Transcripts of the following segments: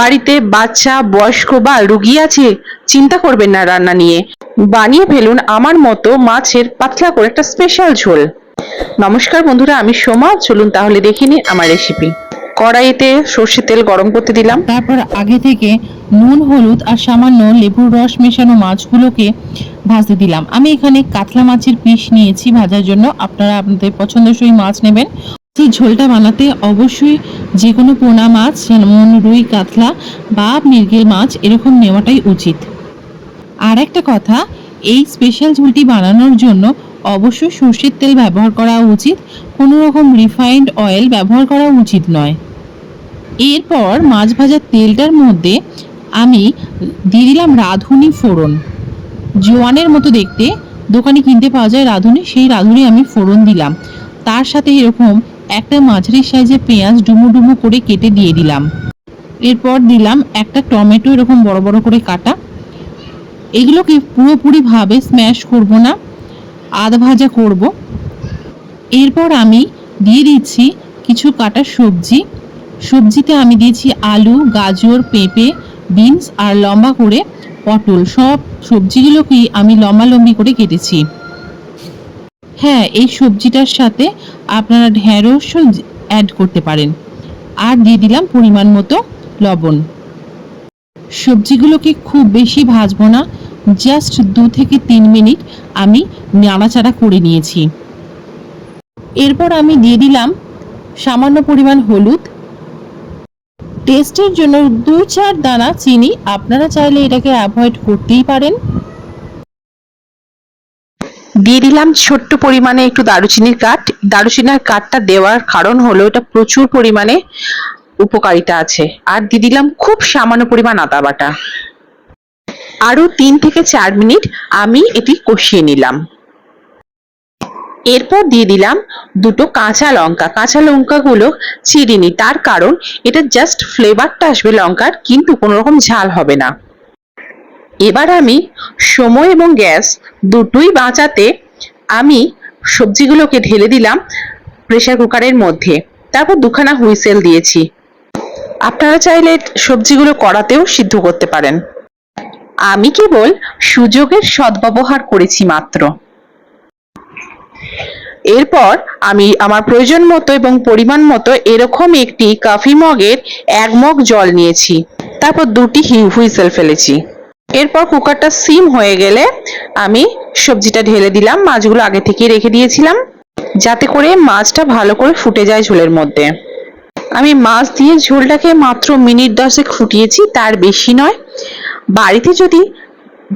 বাড়িতে বাচ্চা, বয়স্ক বা রুগী আছে, চিন্তা করবেন না রান্না নিয়ে। বানিয়ে ফেলুন আমার মতো মাছের পাতলা করে একটা স্পেশাল ঝোল। নমস্কার বন্ধুরা, আমি সোমা। চলুন তাহলে দেখে নিই আমার রেসিপি কড়াইতে সর্ষের তেল গরম করতে দিলাম। তারপর আগে থেকে নুন, হলুদ আর সামান্য লেবুর রস মেশানো মাছগুলোকে ভাজতে দিলাম। আমি এখানে কাতলা মাছের পিস নিয়েছি, ভাজার জন্য। আপনারা আপনাদের পছন্দসই মাছ নেবেন। এই ঝোলটা বানাতে অবশ্যই যে কোনো পোনা মাছ, যেমন রুই, কাতলা বা মৃগেল মাছ, এরকম নেওয়াটাই উচিত। আর একটা কথা, এই স্পেশাল ঝোলটি বানানোর জন্য অবশ্যই সর্ষের তেল ব্যবহার করা উচিত, কোনো রকম রিফাইন্ড অয়েল ব্যবহার করা উচিত নয়। এরপর মাছ ভাজার তেলটার মধ্যে আমি দিয়ে দিলাম রাঁধুনি ফোড়ন। জোয়ানের মতো দেখতে, দোকানে কিনতে পাওয়া যায় রাঁধুনি, সেই রাঁধুনি আমি ফোড়ন দিলাম। তার সাথে এরকম একটা মাঝারি সাইজে পেঁয়াজ ডুমো ডুমো করে কেটে দিয়ে দিলাম। এরপর দিলাম একটা টমেটো এরকম বড় বড় করে কাটা। এগুলোকে পুরোপুরিভাবে স্ম্যাশ করব না, আধ ভাজা করব। এরপর আমি দিয়ে দিচ্ছি কিছু কাটা সবজি। সবজিতে আমি দিয়েছি আলু, গাজর, পেঁপে, বিনস আর লম্বা করে পটল। সব সবজিগুলোকেই আমি লম্বা লম্বি করে কেটেছি। হ্যাঁ এই সবজিটার সাথে আপনারা ঢেঁড়সও অ্যাড করতে পারেন। আর দিয়ে দিলাম পরিমাণ মতো লবণ। সবজিগুলোকে খুব বেশি ভাজবো না জাস্ট দু থেকে তিন মিনিট আমি নাড়াচাড়া করে নিয়েছি। এরপর আমি দিয়ে দিলাম সামান্য পরিমাণ হলুদ। টেস্টের জন্য দু চার দানা চিনি, আপনারা চাইলে এটাকে অ্যাভয়েড করতেই পারেন। দিয়ে দিলাম ছোট্ট পরিমাণে একটু দারুচিনির কাঠ। দারুচিনির কাঠটা দেওয়ার কারণ হলো, এটা প্রচুর পরিমাণে উপকারিতা আছে। আর দিয়ে দিলাম খুব সামান্য পরিমাণ আদা বাটা। আরও তিন থেকে চার মিনিট আমি এটি কষিয়ে নিলাম। এরপর দিয়ে দিলাম দুটো কাঁচা লঙ্কা। কাঁচা লঙ্কাগুলো চিরিনি তার কারণ এটা জাস্ট ফ্লেভারটা আসবে লঙ্কার, কিন্তু কোনো রকম ঝাল হবে না। এবার আমি সময় এবং গ্যাস দুটোই বাঁচাতে আমি সবজিগুলোকে ঢেলে দিলাম প্রেসার কুকারের মধ্যে। তারপর দুখানা হুইসেল দিয়েছি। আপনারা চাইলে সবজিগুলো কড়াতেও সিদ্ধ করতে পারেন। আমি কেবল সুযোগের সদ্ব্যবহার করেছি মাত্র। এরপর আমি আমার প্রয়োজন মতো এবং পরিমাণ মতো এরকম একটি কফি মগের এক মগ জল নিয়েছি। তারপর দুটি হুইসেল ফেলেছি। এরপর কুকারটা সিম হয়ে গেলে আমি সবজিটা ঢেলে দিলাম, মাছগুলো আগে থেকে রেখে দিয়েছিলাম, যাতে করে মাছটা ভালো করে ফুটে যায় ঝোলের মধ্যে। আমি মাছ দিয়ে ঝোলটাকে মাত্র মিনিট দশেক ফুটিয়েছি, তার বেশি নয়। বাড়িতে যদি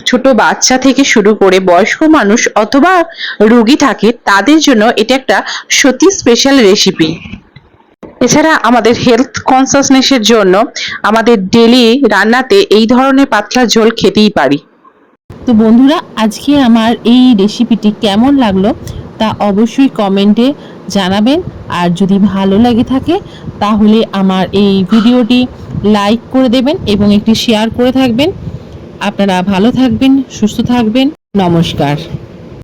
ছোট বাচ্চা থেকে শুরু করে বয়স্ক মানুষ অথবা রুগী থাকে, তাদের জন্য এটা একটা সত্যি স্পেশাল রেসিপি এছাড়া আমাদের হেলথ কনসাসনেসের জন্য আমাদের ডেলি রান্নাতে এই ধরনের পাতলা ঝোল খেতেই পারি। তো বন্ধুরা, আজকে আমার এই রেসিপিটি কেমন লাগল তা অবশ্যই কমেন্টে জানাবেন। আর যদি ভালো লাগে থাকে, তাহলে আমার এই ভিডিওটি লাইক করে দেবেন এবং একটি শেয়ার করে থাকবেন। আপনারা ভালো থাকবেন, সুস্থ থাকবেন। নমস্কার।